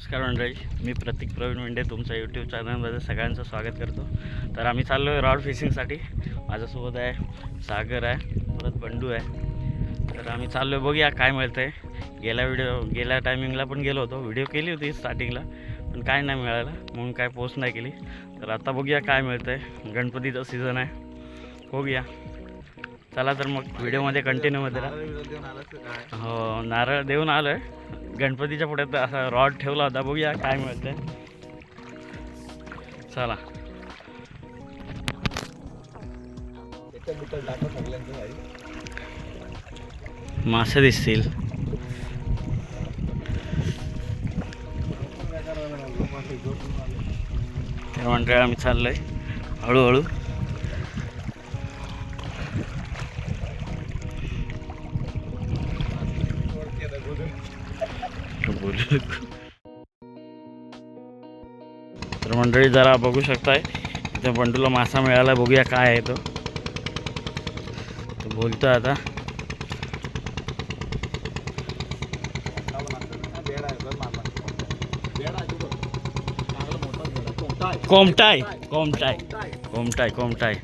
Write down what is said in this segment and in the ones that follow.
नमस्कार मंडळी मी प्रतीक प्रवीण मेंढे तुमच्या यूट्यूब चॅनलमध्ये सगळ्यांचं स्वागत करतो. तर आम्ही चाललो आहे रॉड फिशिंगसाठी माझ्यासोबत आहे सागर आहे परत बंडू आहे. तर आम्ही चाललो आहे बघूया काय मिळतं आहे गेल्या व्हिडिओ गेल्या टायमिंगला पण गेलो होतो व्हिडिओ केली होती स्टार्टिंगला पण काय नाही मिळालं म्हणून काय पोस्ट नाही केली. तर आता बघूया काय मिळतं आहे गणपतीचं सीझन आहे. बघूया. चला तर मग व्हिडिओमध्ये कंटिन्यूमध्ये राहा. हो नारळ देऊन आलो आहे गणपतीच्या पुढे तर असा रॉड ठेवला होता. बघूया काय मिळतंय. चला. मासे दिसतील. तर मंडळी आम्ही चाललोय. हळूहळू. तर मंडळी जरा बघू शकताय इथं बंडूला मासा मिळाला बघूया काय आहे तो. बोलतो बोलतोय आता. कोमटाय कोमटाय कोमटाय कोमटाय.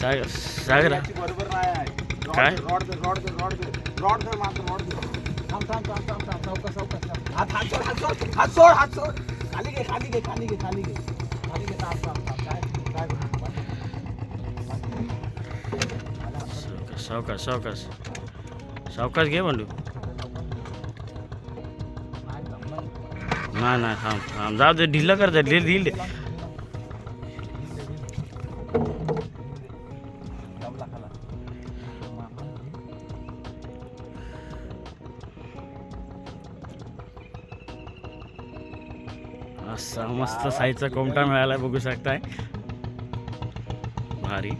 सागर सागर. बरोबर नाही काय? रॉड दे रॉड दे रॉड दे रॉड दे. मात्र रॉड दे. थांब थांब थांब थांब थांब सावकाश सावकाश थांब. हात हात सोड हात सोड हात सोड हात सोड. खाली घे खाली घे खाली घे खाली घे. खाली घे थांब थांब थांब. काय काय सावकाश सावकाश सावकाश. घे बंडू. नाही नाही थांब थांब. जाऊ दे ढिलं कर ढिल ढिल. असा मस्त साईजचा कोमटा मिळाला बघू शकताय. भारी.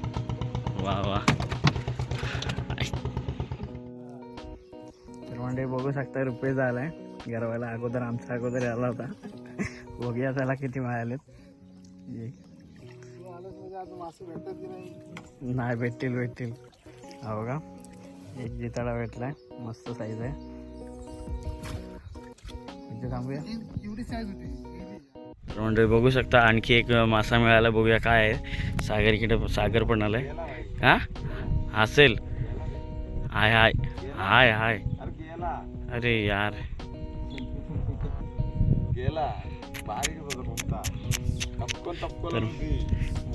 वा वा. म्हणजे बघू शकता रुपये झालाय. गरवायला अगोदर आमच्या अगोदर आला होता. बघूया त्याला किती मिळालेत. ये. नाही भेटतील भेटतील. हो का एक जिताडा भेटलाय. मस्त साईज आहे. थांबूया. एवढी साईज होती. तर म्हणजे बघू शकता आणखी एक मासा मिळाला बघूया काय आहे. सागर इकडे सागर पण आलाय. का असेल. हाय हाय. हाय हाय. अरे यार. तर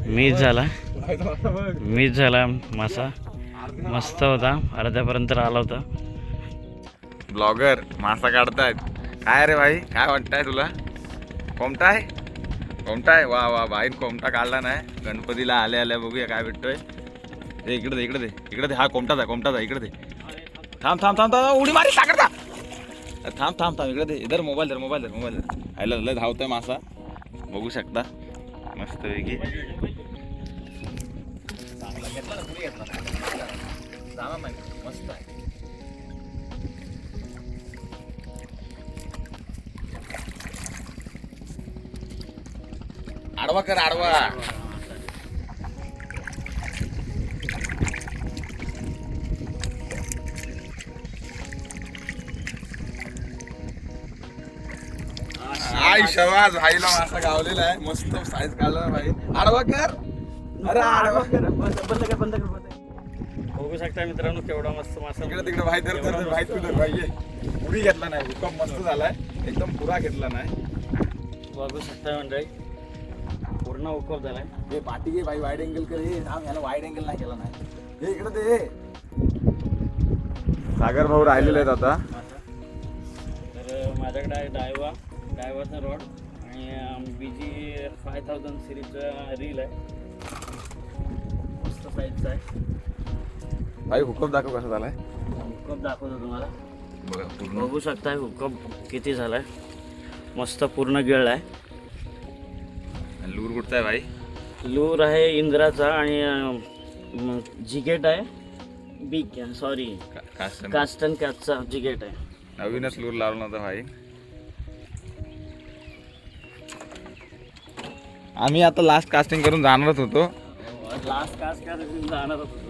मीच झाला. मीच झाला मासा. मस्त होता. अर्ध्यापर्यंत आला होता. ब्लॉगर मासा काढतायत. काय रे भाई? काय वाटतंय तुला? कोमटाय कोमटाय वा वा भाई कोमटा काढला नाही गणपतीला आल्या आल्या बघूया काय भेटतोय. ए इकडे दे इकडे दे. इकडे दे. हा कोमटाचा कोमटाचा इकडे दे. थांब थांब थांब थांब. उडी मारी साखरता थांब. थांब थांब इकडे दे. इधर मोबाईल धर मोबाईल धर मोबाईल धर. आयला लय धावतोय मासा. बघू शकता. मस्त वेगळी मस्त आहे. आडवा कर आडवा. आई शवाज भाईला मासा गावलेला आहे. मस्त साईज काढला भाई आडवा कर. अरे आडवा कर. बघू शकता मित्रांनो केवढा मस्त मासा तिकडे तिकडे भाई धर धर भाई तू धर भाई. उडी घेतला नाही. भूकंप मस्त झालाय. एकदम पुरा घेतला नाही. बघू शकता मंडळी. पूर्ण उकप झालाय. हे पाठी घे भाई वाईड अँगल कर. हे थांब याला वाईड अँगल नाही केला नाही. हे इकडे दे. सागर भाऊ राहिलेले आहेत आता. तर माझ्याकडे आहे डायवा डायवाचा रॉड आणि बी जी फाय थाउजंड सिरीजचा रील आहे. मस्त साईजचा आहे. भाई हुकम दाखव कसा झालाय. हुकअप दाखवतो तुम्हाला. बघा पूर्ण. बघू शकता हुकअप किती झालाय. मस्त पूर्ण गिळला आहे लूर कुठचा आहे भाई? लूर आहे इंद्राचा आणि जिगेट आहे. Big sorry. कास्टन. कॅचचा जिगेट आहे. नवीनच लूर लावला नव्हता भाई. आम्ही आता लास्ट कास्टिंग करून जाणारच होतो. लास्ट कास्ट का जाणार होतो.